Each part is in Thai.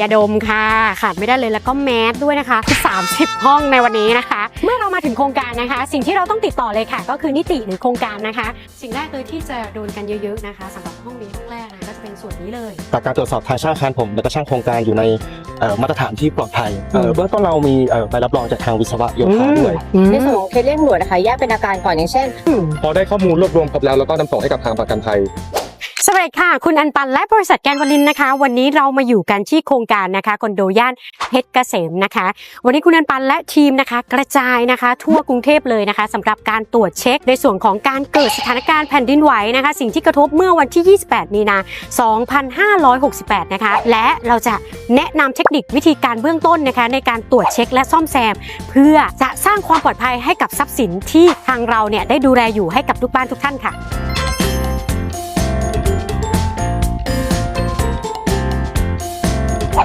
ยาดมค่ะขาดไม่ได้เลยแล้วก็แมสด้วยนะคะคือ30 ห้องในวันนี้นะคะ เมื่อเรามาถึงโครงการนะคะ สิ่งที่เราต้องติดต่อเลยค่ะ ก็คือนิติหรือโครงการนะคะ สิ่งแรกเลยที่จะโดนกันเยอะๆนะคะสำหรับห้องนี้ห้องแรกนะก็จะเป็นส่วนนี้เลยจากการตรวจสอบทางช่างอาคารผมและก็ช่างโครงการอยู่ในเอ่อมาตรฐานที่ปลอดภัยเอ่ออืมเบื้องต้นเรามีเอ่อใบรับรองจากทางวิศวะโยธาด้วยอืมในส่วนของเคสเร่งด่วนนะคะแยกเป็นอาการก่อนอย่างเช่น พอได้ข้อมูลรวบรวมครบแล้วแล้วก็นำส่งให้กับทางประกันภัย สวัสดีค่ะ คุณอันปันและบริษัทแกนวลินนะคะ วันนี้เรามาอยู่กันที่โครงการนะคะคอนโดย่านเพชรเกษมนะคะ วันนี้คุณอันปันและทีมนะคะ กระจายนะคะ ทั่วกรุงเทพเลยนะคะสำหรับการตรวจเช็คในส่วนของการเกิดสถานการณ์แผ่นดินไหวนะคะ สิ่งที่กระทบเมื่อวันที่ 28 มีนา 2568 นะคะ และเราจะแนะนำเทคนิควิธีการเบื้องต้นนะคะ ในการตรวจเช็คและซ่อมแซม เพื่อจะสร้างความปลอดภัยให้กับทรัพย์สินที่ทางเราเนี่ยได้ดูแลอยู่ให้กับลูกบ้านทุกท่านค่ะ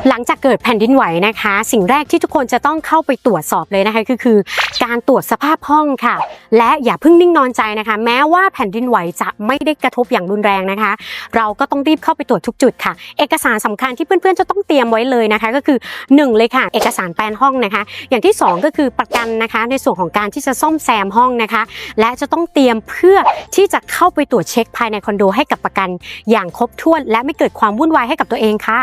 หลังจากเกิดแผ่นดินไหวนะคะ สิ่งแรกที่ทุกคนจะต้องเข้าไปตรวจสอบเลยนะคะคือคือ การตรวจสภาพห้องค่ะ และอย่าเพิ่งนิ่งนอนใจนะคะ แม้ว่าแผ่นดินไหวจะไม่ได้กระทบอย่างรุนแรงนะคะ เราก็ต้องรีบเข้าไปตรวจทุกจุดค่ะ เอกสารสำคัญที่เพื่อนๆจะต้องเตรียมไว้เลยนะคะ ก็คือหนึ่งเลยค่ะ เอกสารแปลนห้องนะคะ อย่างที่สองก็คือประกันนะคะ ในส่วนของการที่จะซ่อมแซมห้องนะคะ และจะต้องเตรียมเพื่อที่จะเข้าไปตรวจเช็คภายในคอนโดให้กับประกัน อย่างครบถ้วน และไม่เกิดความวุ่นวายให้กับตัวเองค่ะ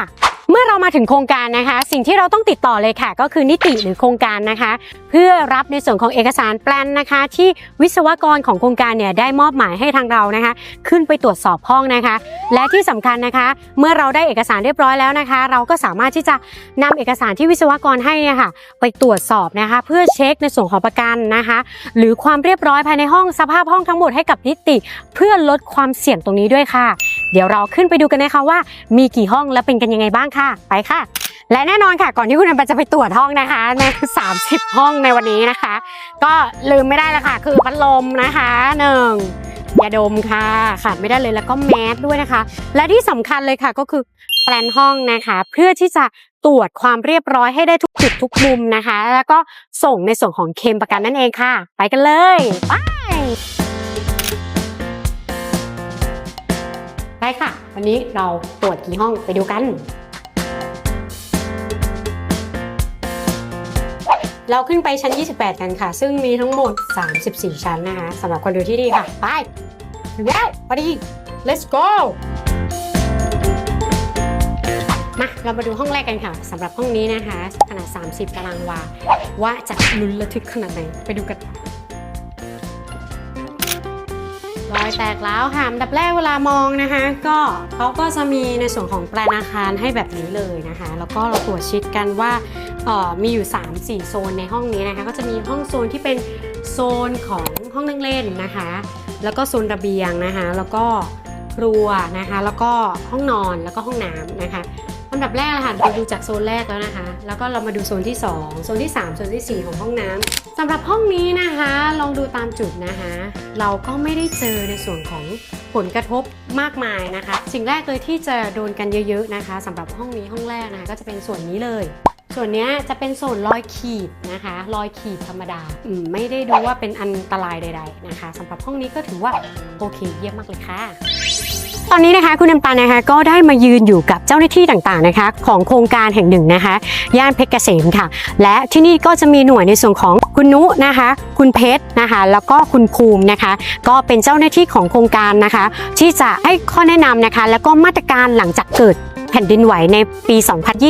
เมื่อเรามาถึงโครงการนะคะ สิ่งที่เราต้องติดต่อเลยค่ะ ก็คือนิติหรือโครงการนะคะ เพื่อรับในส่วนของเอกสารแปลนนะคะ ที่วิศวกรของโครงการเนี่ยได้มอบหมายให้ทางเรานะคะ ขึ้นไปตรวจสอบห้องนะคะ และที่สำคัญนะคะ เมื่อเราได้เอกสารเรียบร้อยแล้วนะคะ เราก็สามารถที่จะนำเอกสารที่วิศวกรให้เนี่ยค่ะไปตรวจสอบนะคะ เพื่อเช็คในส่วนของประกันนะคะ หรือความเรียบร้อยภายในห้องสภาพห้องทั้งหมดให้กับนิติ เพื่อลดความเสี่ยงตรงนี้ด้วยค่ะ เดี๋ยวเราขึ้นไปดูกันนะคะว่า มีกี่ห้องและเป็นกันยังไงบ้างค่ะ ไปค่ะ และแน่นอนค่ะ ก่อนที่คุณอันปันจะไปตรวจห้องนะคะ ใน 30 ห้องในวันนี้นะคะ ก็ลืมไม่ได้ละค่ะ คือพัดลมนะคะหนึ่งยาดมค่ะขาดไม่ได้เลยแล้วก็แมสด้วยนะคะ และที่สำคัญเลยค่ะก็คือแปลนห้องนะคะ เพื่อที่จะตรวจความเรียบร้อยให้ได้ทุกจุดทุกมุมนะคะ แล้วก็ส่งในส่วนของเคมประกันนั่นเองค่ะ ไปกันเลยไป ไปค่ะ วันนี้เราตรวจกี่ห้องไปดูกัน เราขึ้นไปชั้น 28 กันค่ะ ซึ่งมีทั้งหมด 34 ชั้นนะคะสำหรับคนโดที่นี่ค่ะ ไปถึงแล้วพอดี let's go มาเรามาดูห้องแรกกันค่ะสำหรับห้องนี้นะคะ ขนาด 30 ตารางวา ว่าจะลุ้นระทึกขนาดไหน ไปดูกัน อยแตกแล้วค่ะอันดับแรกเวลามองนะคะ ก็เขาก็จะมีในส่วนของแปลนอาคารให้แบบนี้เลยนะคะ แล้วก็เราตรวจชิดกันว่าออมีอยู่ 3-4 โซนในห้องนี้นะคะ ก็จะมีห้องโซนที่เป็นโซนของห้องนั่งเล่นนะคะ แล้วก็โซนระเบียงนะคะ แล้วก็ ครัวนะคะ แล้วก็ห้องนอนแล้วก็ห้องน้ำนะคะลำดับแรกนะคะเราดูจากโซนแรกแล้วนะคะ แล้วก็เรามาดูโซนที่ 2 โซนที่ 3 โซนทีสี่4 ของห้องน้ำสำหรับห้องนี้นะคะ ลองดูตามจุดนะคะ เราก็ไม่ได้เจอในส่วนของผลกระทบมากมายนะคะ สิ่งแรกเลยที่จะโดนกันเยอะ ๆนะคะสำหรับห้องนี้ห้องแรกนะคะ ก็จะเป็นส่วนนี้เลย ส่วนนี้จะเป็นส่วนรอยขีดนะคะรอยขีดธรรมดาอมไม่ได้ดูว่าเป็นอันตรายใด ๆนะคะสำหรับห้องนี้ก็ถือว่าโอเคเยี่ยมมากเลยค่ะ ตอนนี้นะคะคุณน้ำปานนะคะก็ได้มายืนอยู่กับเจ้าหน้าที่ต่างๆนะคะ ของโครงการแห่งหนึ่งนะคะ ย่านเพชรเกษมค่ะ และที่นี่ก็จะมีหน่วยในส่วนของคุณนุนะคะ คุณเพชรนะคะ แล้วก็คุณภูมินะคะ ก็เป็นเจ้าหน้าที่ของโครงการนะคะ ที่จะให้ข้อแนะนำนะคะ แล้วก็มาตรการหลังจากเกิดแผ่นดินไหวในปี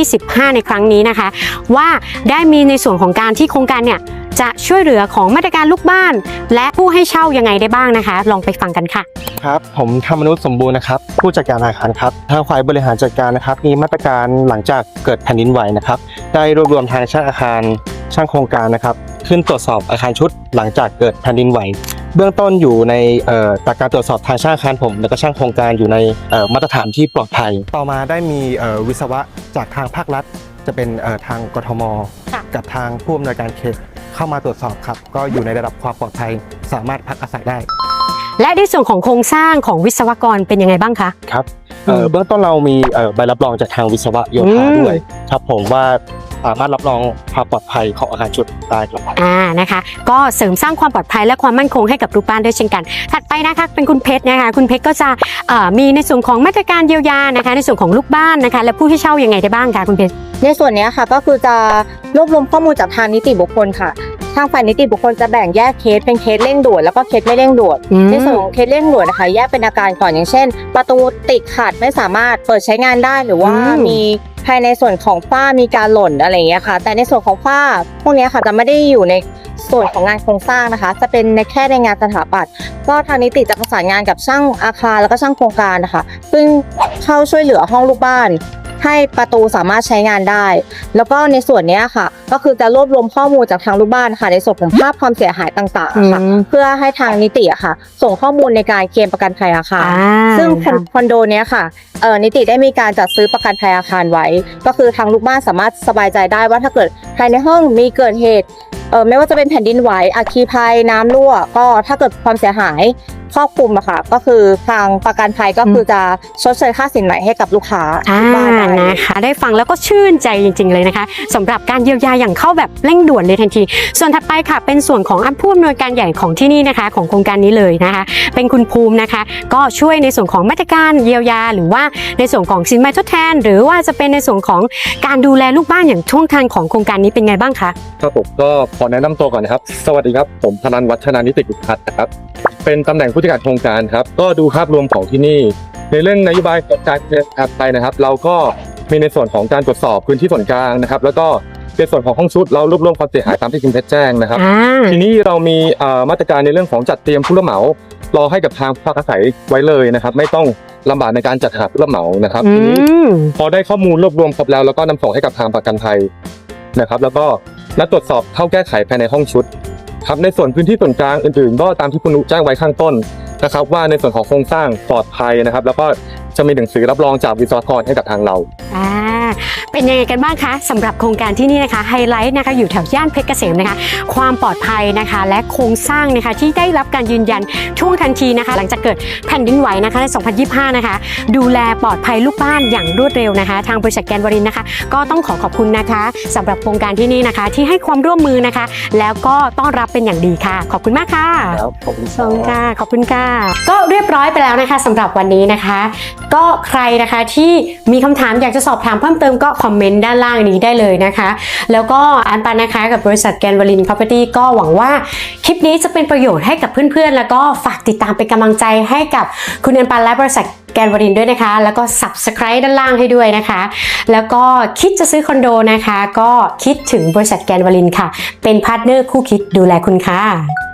2025 ในครั้งนี้นะคะ ว่าได้มีในส่วนของการที่โครงการเนี่ย จะช่วยเหลือของมาตรการลูกบ้าน และผู้ให้เช่ายังไงได้บ้างนะคะ ลองไปฟังกันค่ะ ครับผมธรรมนุษย์สมบูรณ์นะครับผู้จัดการอาคารครับทางฝ่ายบริหารจัดการนะครับ มีมาตรการหลังจากเกิดแผ่นดินไหวนะครับ ได้รวบรวมทางช่างอาคารช่างโครงการนะครับ ขึ้นตรวจสอบอาคารชุดหลังจากเกิดแผ่นดินไหว เบื้องต้นอยู่ในเอ่อจากการตรวจสอบทางช่างอาคารผม แล้วก็ช่างโครงการอยู่ในเอ่อมาตรฐานที่ปลอดภัย ต่อมาได้มีเอ่อวิศวะจากทางภาครัฐ จะเป็นเอ่อทางกทมค่ะกับทางผู้อำนวยการเขต เข้ามาตรวจสอบครับ ก็อยู่ในระดับความปลอดภัย สามารถพักอาศัยได้ และในส่วนของโครงสร้างของวิศวกรเป็นยังไงบ้างคะ ครับเอ่ออืมเบื้องต้นเรามีเอ่อใบรับรองจากทางวิศวะโยธาอืมด้วยครับผมว่าสามารถรับรองความปลอดภัยของอาคารชุดได้ครับอ่านะคะ ก็เสริมสร้างความปลอดภัยและความมั่นคงให้กับลูกบ้านด้วยเช่นกัน ถัดไปนะคะเป็นคุณเพชรนะคะคุณเพชรก็จะเอ่อมีในส่วนของมาตรการเยียวยานะคะ ในส่วนของลูกบ้านนะคะ และผู้ให้เช่ายังไงได้บ้างคะคุณเพชร ในส่วนเนี้ยค่ะก็คือจะรวบรวมข้อมูลจากทางนิติบุคคลค่ะ ทางฝ่ายนิติบุคคลจะแบ่งแยกเคสเป็นเคสเร่งด่วนแล้วก็เคสไม่เร่งด่วนอืมในส่วนของเคสเร่งด่วนนะคะ แยกเป็นอาการก่อนอย่างเช่น ประตูติดขัดไม่สามารถเปิดใช้งานได้หรือว่าอืมมีภายในส่วนของฝ้ามีการหล่นอะไรอย่างเงี้ยค่ะ แต่ในส่วนของฝ้าพวกเนี้ยค่ะจะไม่ได้อยู่ในส่วนของงานโครงสร้างนะคะ จะเป็นในแค่ในงานสถาปัตย์ก็ทางนิติจะประสานงานกับช่างอาคารแล้วก็ช่างโครงการนะคะซึ่งเข้าช่วยเหลือห้องลูกบ้าน ให้ประตูสามารถใช้งานได้ แล้วก็ในส่วนเนี้ยค่ะ ก็คือจะรวบรวมข้อมูลจากทางลูกบ้านค่ะ ในส่วนของภาพความเสียหายต่างๆอะค่ะอืมเพื่อให้ทางนิติอะค่ะ ส่งข้อมูลในการเคลมประกันภัยอาคารอ่าซึ่งคอนค่ะคอนโดเนี้ยค่ะเอ่อนิติได้มีการจัดซื้อประกันภัยอาคารไว้ ก็คือทางลูกบ้านสามารถสบายใจได้ว่าถ้าเกิดภายในห้องมีเกิดเหตุเออไม่ว่าจะเป็นแผ่นดินไหวอัคคีภัยน้ำรั่ว ก็ถ้าเกิดความเสียหาย ครอบคลุมอะค่ะ ก็คือทางประกันภัยก็คือจะชดเชยค่าสินใหม่ให้กับลูกค้าอ่าทุกบ้านได้ นะคะ ได้ฟังแล้วก็ชื่นใจจริง ๆ เลยนะคะสำหรับการเยียวยาอย่างเข้าแบบเร่งด่วนเลยทันที ส่วนถัดไปค่ะ เป็นส่วนของอันผู้อำนวยการใหญ่ของที่นี่นะคะ ของโครงการนี้เลยนะคะ เป็นคุณภูมินะคะ ก็ช่วยในส่วนของมาตรการเยียวยา หรือว่าในส่วนของสินไหมทดแทน หรือว่าจะเป็นในส่วนของการดูแลลูกบ้านอย่างช่วงทางของโครงการนี้เป็นไงบ้างคะ ครับผมก็ขอแนะนำตัวก่อนนะครับ สวัสดีครับ ผมธนันวัฒนานิติกุลพัฒน์นะครับเป็นตำแหน่งผู้จัดการโครงการครับ ก็ดูภาพรวมของที่นี่ ในเรื่องนโยบายการแอปไปนะครับ เราก็มีในส่วนของการตรวจสอบพื้นที่ส่วนกลางนะครับ แล้วก็ในส่วนของห้องชุดเรารวบรวมความเสียหายตามที่คุณเพชรแจ้งนะครับอ่าทีนี้เรามีเอ่อมาตรการในเรื่องของจัดเตรียมผู้รับเหมารอให้กับทางภาคอาศัยไว้เลยนะครับ ไม่ต้องลำบากในการจัดหาผู้รับเหมานะครับอืทีนี้มพอได้ข้อมูลรวบรวมครบแล้วแล้วก็นำส่งให้กับทางประกันภัยนะครับ แล้วก็นัดตรวจสอบเข้าแก้ไขภายในห้องชุด ครับในส่วนพื้นที่ส่วนกลางอื่นๆ ก็ตามที่คุณนุแจ้งไว้ข้างต้นนะครับว่าในส่วนของโครงสร้างปลอดภัยนะครับ แล้วก็ จะมีหนังสือรับรองจากวิศวกรให้กับทางเรา อ่าเป็นยังไงกันบ้างคะสำหรับโครงการที่นี่นะคะไฮไลท์นะคะอยู่แถวย่านเพชรเกษมนะคะ ความปลอดภัยนะคะ และโครงสร้างนะคะที่ได้รับการยืนยันช่วงทันทีนะคะ หลังจากเกิดแผ่นดินไหวนะคะใน 2025 นะคะ ดูแลปลอดภัยลูกบ้านอย่างรวดเร็วนะคะ ทางบริษัทแกนวรินทร์นะคะ ก็ต้องขอขอบคุณนะคะสำหรับโครงการที่นี่นะคะ ที่ให้ความร่วมมือนะคะ แล้วก็ต้อนรับเป็นอย่างดีค่ะ ขอบคุณมากค่ะแล้วผมขอบคุณค่ะ ขอบคุณค่ะ ก็เรียบร้อยไปแล้วนะคะสำหรับวันนี้นะคะก็ใครนะคะที่มีคำถามอยากจะสอบถามเพิ่มเติมก็คอมเมนต์ด้านล่างนี้ได้เลยนะคะ แล้วก็อันปันนะคะกับบริษัทแกนวลิน Property ก็หวังว่าคลิปนี้จะเป็นประโยชน์ให้กับเพื่อนๆ แล้วก็ฝากติดตามเป็นกำลังใจให้กับคุณอันปันและบริษัทแกนวลินด้วยนะคะ แล้วก็ subscribe ด้านล่างให้ด้วยนะคะ แล้วก็คิดจะซื้อคอนโดนะคะ ก็คิดถึงบริษัทแกนวลินค่ะ เป็นพาร์ทเนอร์คู่คิดดูแลคุณค่ะ